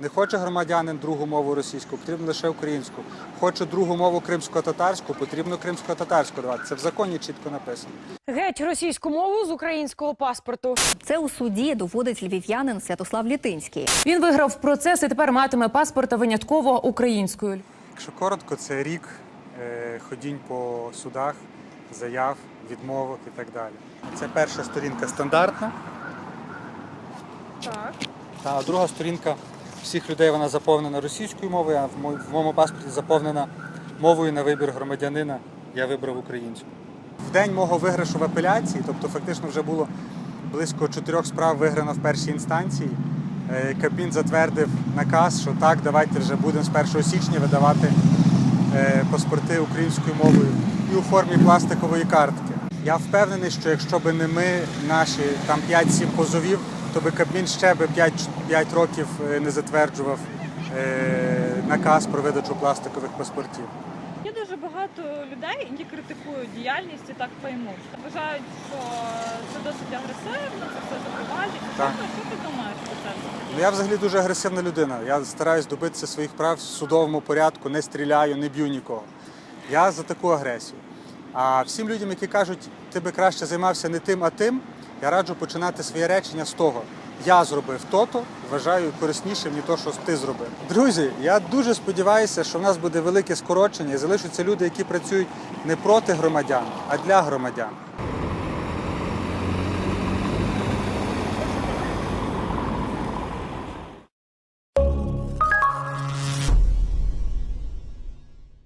Не хоче громадянин другу мову російську, потрібно лише українську. Хоче другу мову кримсько-татарську, потрібно кримсько-татарську давати. Це в законі чітко написано. Геть російську мову з українського паспорту. Це у суді доводить львів'янин Святослав Літинський. Він виграв процес і тепер матиме паспорта винятково українською. Якщо коротко, це рік е, ходінь по судах, заяв, відмовок і так далі. Це перша сторінка стандартна. Так. А друга сторінка всіх людей вона заповнена російською мовою, а в моєму паспорті заповнена мовою на вибір громадянина. Я вибрав українську. В день мого виграшу в апеляції, тобто фактично вже було близько чотирьох справ виграно в першій інстанції. е, Кабмін затвердив наказ, що так, давайте вже будемо з 1 січня видавати е, паспорти українською мовою і у формі пластикової картки. Я впевнений, що якщо б не ми, наші там 5-7 позовів, то би Кабмін ще би 5, 5 років е, не затверджував е, наказ про видачу пластикових паспортів. Є дуже багато людей, які критикують діяльність і так поймуть. Вважають, що це досить агресивно, це все. Що, що ти думаєш про це? Ну, я взагалі дуже агресивна людина. Я стараюсь добитися своїх прав в судовому порядку, не стріляю, не б'ю нікого. Я за таку агресію. А всім людям, які кажуть, ти би краще займався не тим, а тим, я раджу починати своє речення з того. Я зробив то-то, вважаю кориснішим, ніж то, що ти зробив. Друзі, я дуже сподіваюся, що в нас буде велике скорочення і залишаться люди, які працюють не проти громадян, а для громадян.